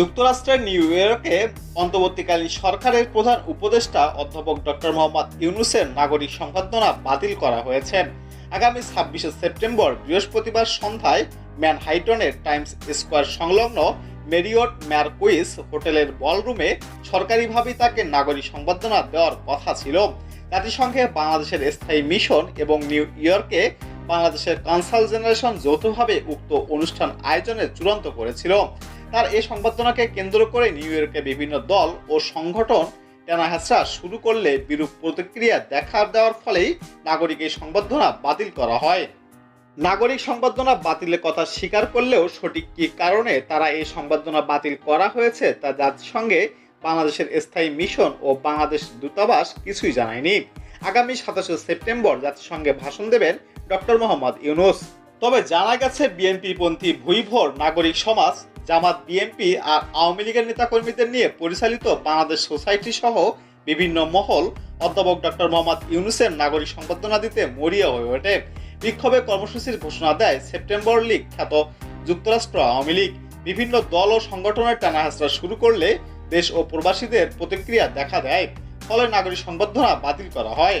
যুক্তরাষ্ট্রের নিউ ইয়র্কে অন্তর্বর্তীকালীন সরকারের প্রধান উপদেষ্টা অধ্যাপক ডক্টর মোহাম্মদ ইউনুসের নাগরিক সংবর্ধনা বাতিল করা হয়েছে। আগামী ছাব্বিশে সেপ্টেম্বর বৃহস্পতিবার সন্ধ্যায় ম্যানহাইটনের টাইমস স্কোয়ার সংলগ্ন মেরিয়ট ম্যারকুইস হোটেলের বলরুমে সরকারিভাবে তাকে নাগরিক সংবর্ধনা দেওয়ার কথা ছিল। জাতিসংঘে বাংলাদেশের স্থায়ী মিশন এবং নিউ ইয়র্কে বাংলাদেশের কনসাল জেনারেশন যৌথভাবে উক্ত অনুষ্ঠান আয়োজনের চূড়ান্ত করেছিল। তার এই সংবর্ধনাকে কেন্দ্র করে নিউ ইয়র্কে বিভিন্ন দল ও সংগঠন টেনাহেসরা শুরু করলে বিরূপ প্রতিক্রিয়া দেখা দেওয়ার ফলেই নাগরিক এই সংবর্ধনা বাতিল করা হয়। নাগরিক সংবর্ধনা বাতিলের কথা স্বীকার করলেও সঠিক কী কারণে তারা এই সংবর্ধনা বাতিল করা হয়েছে তা জাতিসংঘে বাংলাদেশের স্থায়ী মিশন ও বাংলাদেশ দূতাবাস কিছুই জানায়নি। আগামী সাতাশে সেপ্টেম্বর জাতিসংঘে ভাষণ দেবেন ডক্টর মোহাম্মদ ইউনুস। তবে জানা গেছে বিএনপি পন্থী ভুইভোর নাগরিক সমাজ জামাত, বিএনপি আর আওয়ামী লীগের নেতাকর্মীদের নিয়ে পরিচালিত বাংলাদেশ সোসাইটি সহ বিভিন্ন মহল অধ্যাপক ডক্টর মোহাম্মদ ইউনুসের নাগরিক সংবর্ধনা দিতে মরিয়া হয়ে ওঠে। বিক্ষোভে কর্মসূচির ঘোষণা দেয় সেপ্টেম্বর লীগ খ্যাত যুক্তরাষ্ট্র আওয়ামী লীগ। বিভিন্ন দল ও সংগঠনের টানাহাসরা শুরু করলে দেশ ও প্রবাসীদের প্রতিক্রিয়া দেখা দেয়। ফলে নাগরিক সংবর্ধনা বাতিল করা হয়।